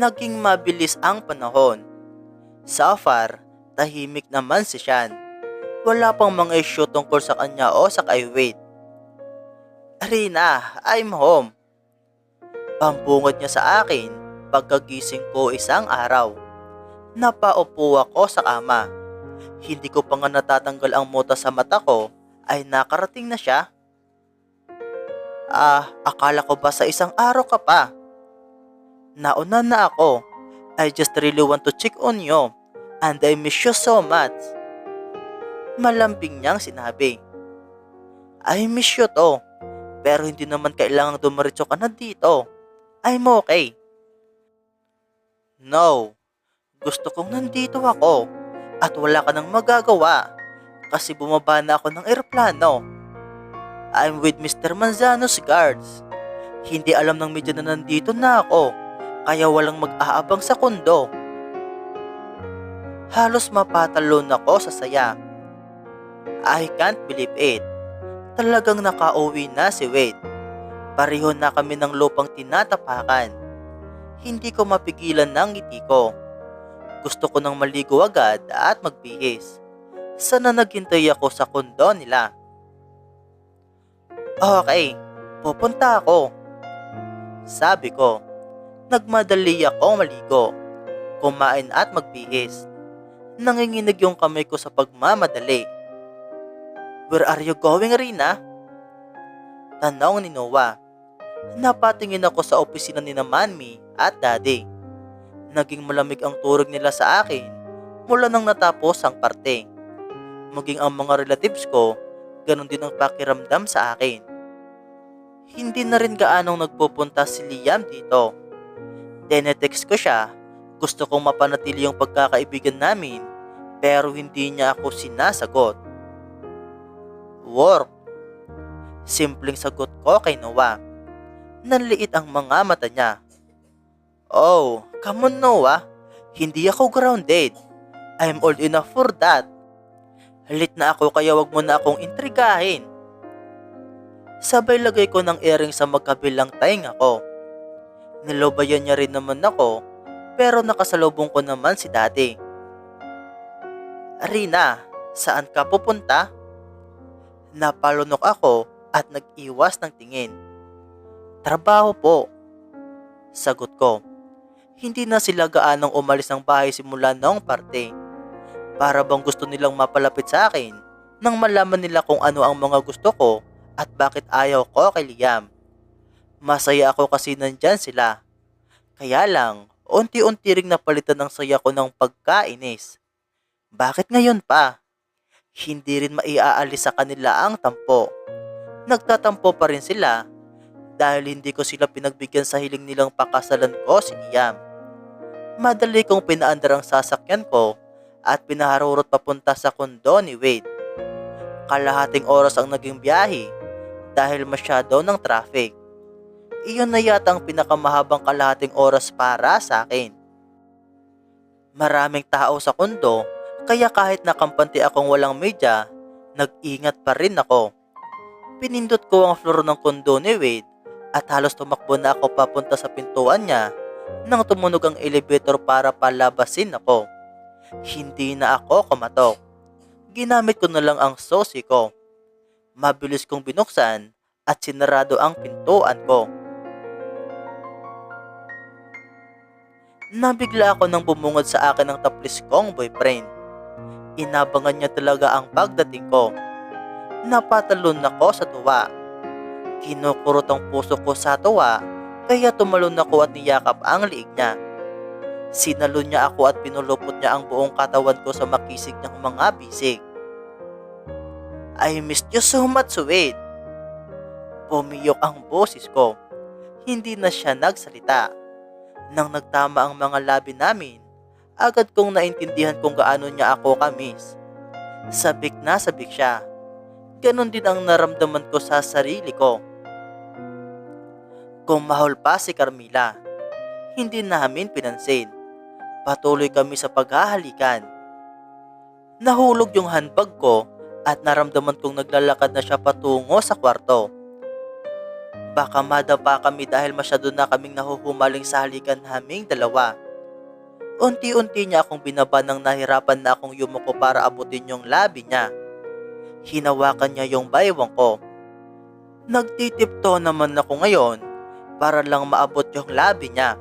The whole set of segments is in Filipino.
Naging mabilis ang panahon. So far, tahimik naman si Sean. Wala pang mga issue tungkol sa kanya o sa kay Wade. Rina, I'm home. Pambungad niya sa akin pagkagising ko isang araw. Napaupo ako sa kama. Hindi ko pa nga natatanggal ang mota sa mata ko ay nakarating na siya. Ah, akala ko ba sa isang araw ka pa? Nauna na ako. I just really want to check on you and I miss you so much. Malambing niyang sinabi. I miss you to. Pero hindi naman kailangang dumiretso ka na dito. I'm okay. No. Gusto kong nandito ako at wala ka nang magagawa kasi bumaba na ako ng eroplano. I'm with Mr. Manzano's guards. Hindi alam ng media na nandito na ako kaya walang mag-aabang sa kondo. Halos mapatalon ako sa saya. I can't believe it. Talagang nakauwi na si Wade. Pareho na kami ng lupang tinatapakan. Hindi ko mapigilan ng ngiti ko. Gusto ko nang maligo agad at magbihis. Sana naghintay ako sa kondo nila. Okay, pupunta ako. Sabi ko, nagmadali ako maligo, kumain at magbihis. Nanginginig yung kamay ko sa pagmamadali. Where are you going, Rina? Tanong ni Noah. Napatingin ako sa opisina ni na Manmi at Daddy. Naging malamig ang turog nila sa akin mula nang natapos ang parte. Maging ang mga relatives ko, ganun din ang pakiramdam sa akin. Hindi na rin gaanong nagpupunta si Liam dito. Tinetext ko siya, gusto kong mapanatili yung pagkakaibigan namin, pero hindi niya ako sinasagot. Work. Simpleng sagot ko kay Noah. Nanliit ang mga mata niya. Oh, come on Noah. Hindi ako grounded. I'm old enough for that. Halit na ako kaya wag mo na akong intrigahin. Sabay lagay ko ng earring sa magkabilang tainga ko. Nilobayan niya rin naman ako, pero nakasalubong ko naman si daddy. Rina, saan ka pupunta? Napalunok ako at nag-iwas ng tingin. Trabaho po. Sagot ko. Hindi na sila gaanong umalis ng bahay simula noong parte. Para bang gusto nilang mapalapit sa akin nang malaman nila kung ano ang mga gusto ko at bakit ayaw ko kay Liam. Masaya ako kasi nandyan sila. Kaya lang, unti-unti ring napalitan ng saya ko ng pagkainis. Bakit ngayon pa? Hindi rin maiaalis sa kanila ang tampo. Nagtatampo pa rin sila dahil hindi ko sila pinagbigyan sa hiling nilang pakasalan ko si Liam. Madali kong pinaandar ang sasakyan ko at pinaharurot papunta sa kondo ni Wade. Kalahating oras ang naging biyahe dahil masyado ng traffic. Iyon na yata ang pinakamahabang kalahating oras para sa akin. Maraming tao sa kondo kaya kahit nakampante akong walang media, nag-ingat pa rin ako. Pinindot ko ang floor ng kondo ni Wade at halos tumakbo na ako papunta sa pintuan niya nang tumunog ang elevator para palabasin ako. Hindi na ako kumatok. Ginamit ko na lang ang sosi ko. Mabilis kong binuksan at sinarado ang pintuan ko. Nabigla ako nang bumungad sa akin ng taplis kong boyfriend. Inabangan niya talaga ang pagdating ko. Napatalon ako sa tuwa. Kinukurot ang puso ko sa tuwa kaya tumalon ako at niyakap ang liig niya. Sinalon niya ako at pinulupot niya ang buong katawan ko sa makisig niyang mga bisig. I missed you so much, Wade. Pumiyok ang boses ko. Hindi na siya nagsalita. Nang nagtama ang mga labi namin, agad kong naintindihan kung gaano niya ako kamis. Sabik na sabik siya. Ganon din ang naramdaman ko sa sarili ko. Kung mahal pa si Carmila, hindi namin pinansin. Patuloy kami sa paghahalikan. Nahulog yung handbag ko at naramdaman kong naglalakad na siya patungo sa kwarto. Baka madapa kami dahil masyado na kaming nahuhumaling sa halikan naming dalawa. Unti-unti niya akong binaba nang nahirapan na akong yumuko para abutin yung labi niya. Hinawakan niya yung baywang ko. Nagtitipto naman ako ngayon para lang maabot yung labi niya.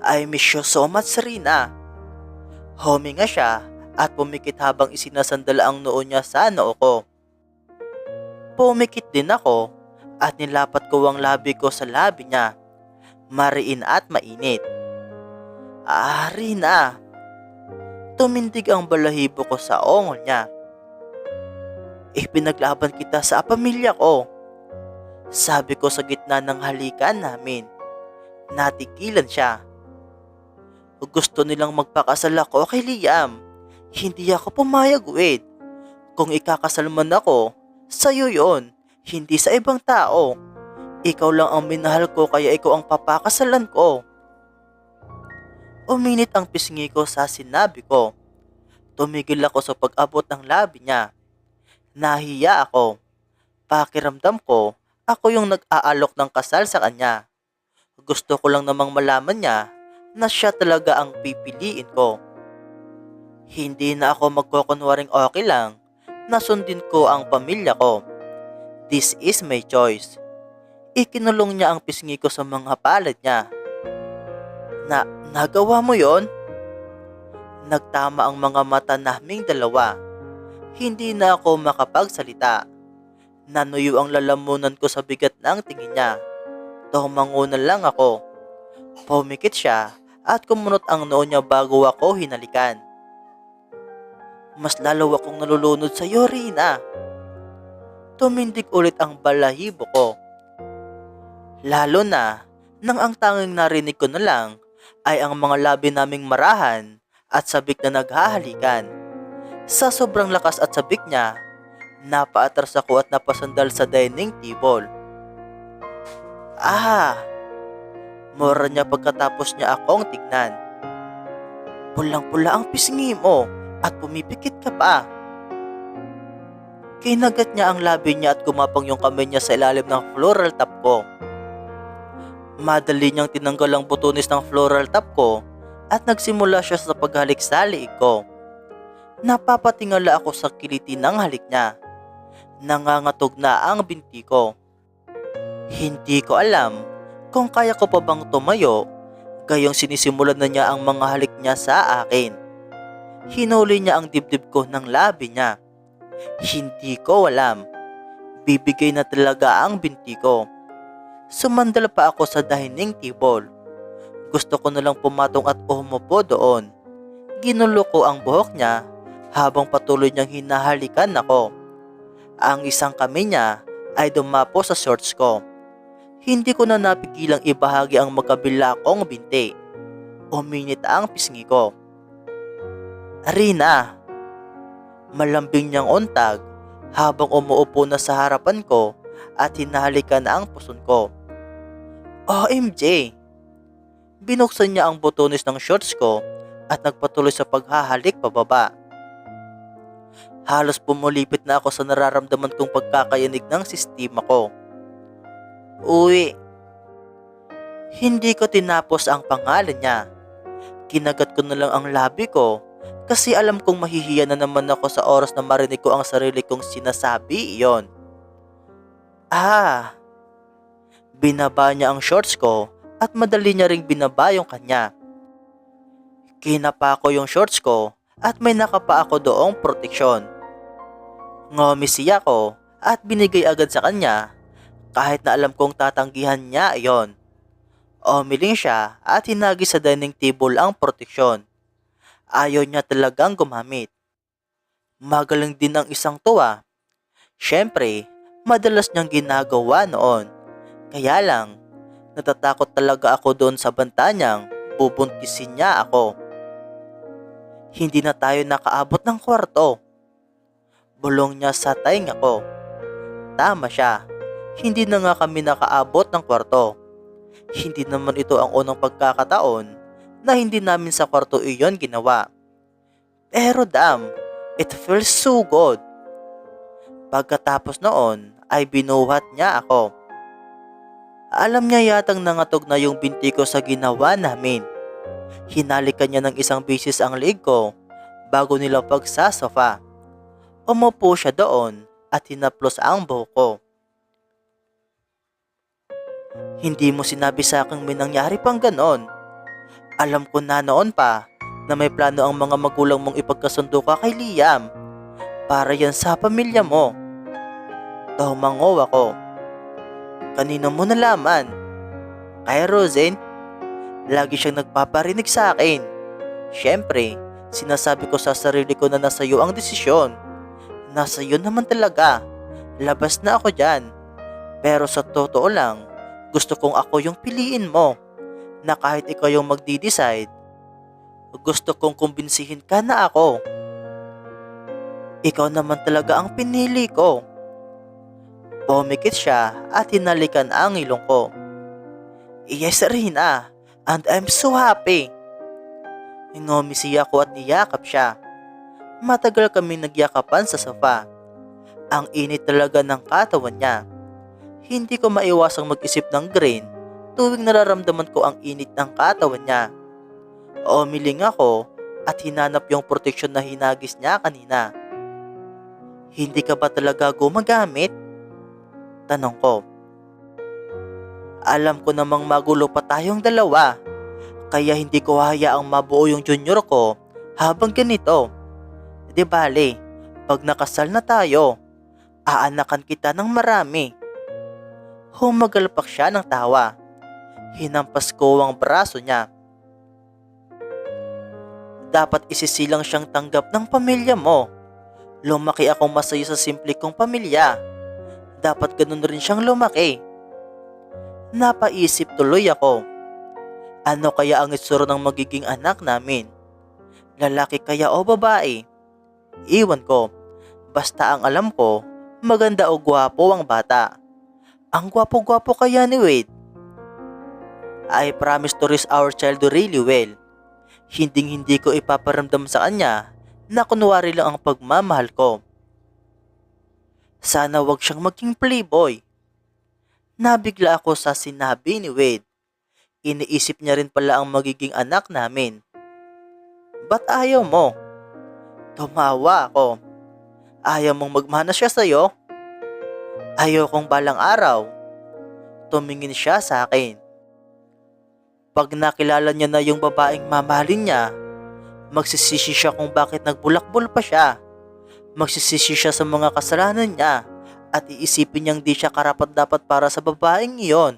I miss you so much, Serena. Huminga siya at pumikit habang isinasandal ang noo niya sa noo ko. Pumikit din ako at nilapat ko ang labi ko sa labi niya. Mariin at mainit. Ah, Rina. Tumindig ang balahibo ko sa ongol niya. Ipinaglaban kita sa pamilya ko. Sabi ko sa gitna ng halikan namin. Natigilan siya. Gusto nilang magpakasal ako kay Liam. Hindi ako pumayag, Wade. Kung ikakasal man ako, sa'yo yon, hindi sa ibang tao. Ikaw lang ang minahal ko kaya ikaw ang papakasalan ko. Uminit ang pisngi ko sa sinabi ko. Tumigil ako sa pag-abot ng labi niya. Nahiya ako. Pakiramdam ko, ako yung nag-aalok ng kasal sa kanya. Gusto ko lang namang malaman niya na siya talaga ang pipiliin ko. Hindi na ako magkukunwaring okay lang na sundin ko ang pamilya ko. This is my choice. Ikinulong niya ang pisngi ko sa mga palad niya. Na, nagawa mo yon? Nagtama ang mga mata naming dalawa. Hindi na ako makapagsalita. Nanuyo ang lalamunan ko sa bigat ng tingin niya. Tumangunan lang ako. Pumikit siya at kumunot ang noo niya bago ako hinalikan. Mas lalo akong nalulunod sa iyo, Rina. Tumindig ulit ang balahibo ko. Lalo na nang ang tanging narinig ko na lang ay ang mga labi naming marahan at sabik na naghahalikan. Sa sobrang lakas at sabik niya, napaatras ako at napasandal sa dining table. Ah! Mura niya pagkatapos niya akong tignan. Pulang-pula ang pisngi mo at pumipikit ka pa. Kinagat niya ang labi niya at kumapang yung kamay niya sa ilalim ng floral top ko. Madali niyang tinanggal ang butones ng floral top ko at nagsimula siya sa paghalik sa liig ko. Napapatingala ako sa kiliti ng halik niya. Nangangatog na ang binti ko. Hindi ko alam kung kaya ko pa bang tumayo, gayong sinisimulan na niya ang mga halik niya sa akin. Hinuli niya ang dibdib ko ng labi niya. Hindi ko alam. Bibigay na talaga ang binti ko. Sumandal pa ako sa dining table. Gusto ko na lang pumatong at umupo doon. Ginulo ko ang buhok niya habang patuloy niyang hinahalikan ako. Ang isang kamay niya ay dumapo sa shorts ko. Hindi ko na napigilang ibahagi ang magkabila kong binti. Uminit ang pisngi ko. Rina, malambing niyang untag habang umuupo na sa harapan ko at hinahalikan na ang puson ko. OMG! Binuksan niya ang botones ng shorts ko at nagpatuloy sa paghahalik pababa. Halos pumulipit na ako sa nararamdaman kong pagkakayanig ng sistema ko. Uwi. Hindi ko tinapos ang pangalan niya. Kinagat ko na lang ang labi ko kasi alam kong mahihiya na naman ako sa oras na marinig ko ang sarili kong sinasabi iyon. Ah, binaba niya ang shorts ko at madali niya ring binaba yung kanya. Kinapa ko yung shorts ko at may nakapa ako doong proteksyon. Ngumisi ako at binigay agad sa kanya kahit na alam kong tatanggihan niya iyon. Umiling siya at hinagi sa dining table ang proteksyon. Ayaw niya talagang gumamit. Magaling din ang isang tuwa. Siyempre, madalas niyang ginagawa noon. Kaya lang, natatakot talaga ako doon sa banta niyang bubuntisin niya ako. Hindi na tayo nakaabot ng kwarto. Bulong niya sa tainga ko. Tama siya. Hindi na nga kami nakaabot ng kwarto. Hindi naman ito ang unang pagkakataon na hindi namin sa kwarto iyon ginawa. Pero damn, it feels so good. Pagkatapos noon ay binuhat niya ako. Alam niya yatang nangatog na yung binti ko sa ginawa namin. Hinalikan niya ng isang bisis ang leg ko bago nilapag sa sofa. Umupo siya doon at hinaplos ang buhok ko. Hindi mo sinabi sa akin may nangyari pang ganon. Alam ko na noon pa na may plano ang mga magulang mong ipagkasundo ka kay Liam para yan sa pamilya mo. Tumango ako. Kanino mo nalaman? Kay Rosen? Lagi siyang nagpaparinig sa akin. Siyempre, sinasabi ko sa sarili ko na nasa iyo ang desisyon. Nasa iyo naman talaga. Labas na ako dyan. Pero sa totoo lang, gusto kong ako yung piliin mo. Na kahit ikaw yung magdi-decide, gusto kong kumbinsihin ka na ako. Ikaw naman talaga ang pinili ko. Pumikit siya at hinalikan ang ilong ko. Yes, Rina, and I'm so happy. Ingomisi ako at niyakap siya. Matagal kami nagyakapan sa sofa. Ang init talaga ng katawan niya. Hindi ko maiwasang mag-isip ng green tuwing nararamdaman ko ang init ng katawan niya. Umiling ako at hinanap yung proteksyon na hinagis niya kanina. Hindi ka ba talaga gumagamit? Tanong ko. Alam ko namang magulo pa tayong dalawa, kaya hindi ko hayaang mabuo yung junior ko habang ganito. Di bale, pag nakasal na tayo, aanakan kita ng marami. Humagalpak siya ng tawa. Hinampas ko ang braso niya. Dapat isisilang siyang tanggap ng pamilya mo. Lumaki akong masaya sa simple kong pamilya. Dapat ganun rin siyang lumaki. Napaisip tuloy ako. Ano kaya ang itsura ng magiging anak namin? Lalaki kaya o babae? Iwan ko. Basta ang alam ko, maganda o gwapo ang bata. Ang gwapo-gwapo kaya ni Wade. I promise to raise our child really well. Hinding hindi ko ipaparamdam sa kanya na kunwari lang ang pagmamahal ko. Sana wag siyang maging playboy. Nabigla ako sa sinabi ni Wade. Iniisip niya rin pala ang magiging anak namin. Ba't ayaw mo? Tumawa ako. Ayaw mong magmana siya sa'yo? Ayaw kong balang araw. Tumingin siya sa akin. Pag nakilala niya na yung babaeng mamahalin niya, magsisisi siya kung bakit nagbulakbol pa siya. Magsisisi siya sa mga kasalanan niya at iisipin niyang di siya karapat dapat para sa babaeng iyon.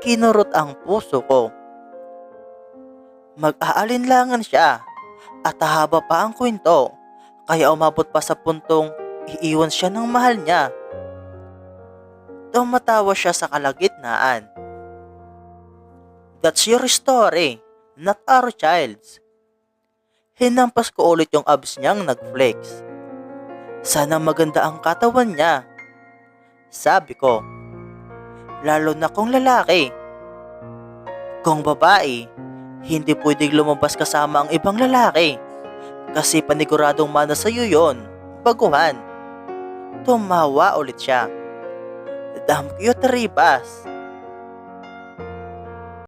Kinurot ang puso ko. Mag-aalinlangan siya at haba pa ang kwento kaya umabot pa sa puntong iiwan siya ng mahal niya. Tumatawa siya sa kalagitnaan. That's your story, not our child's. Hinampas ko ulit yung abs niyang nag-flex. Sana maganda ang katawan niya. Sabi ko, lalo na kung lalaki. Kung babae, hindi pwedeng lumabas kasama ang ibang lalaki. Kasi paniguradong mana sa'yo yon, baguhan. Tumawa ulit siya. Damn cute, Ribas.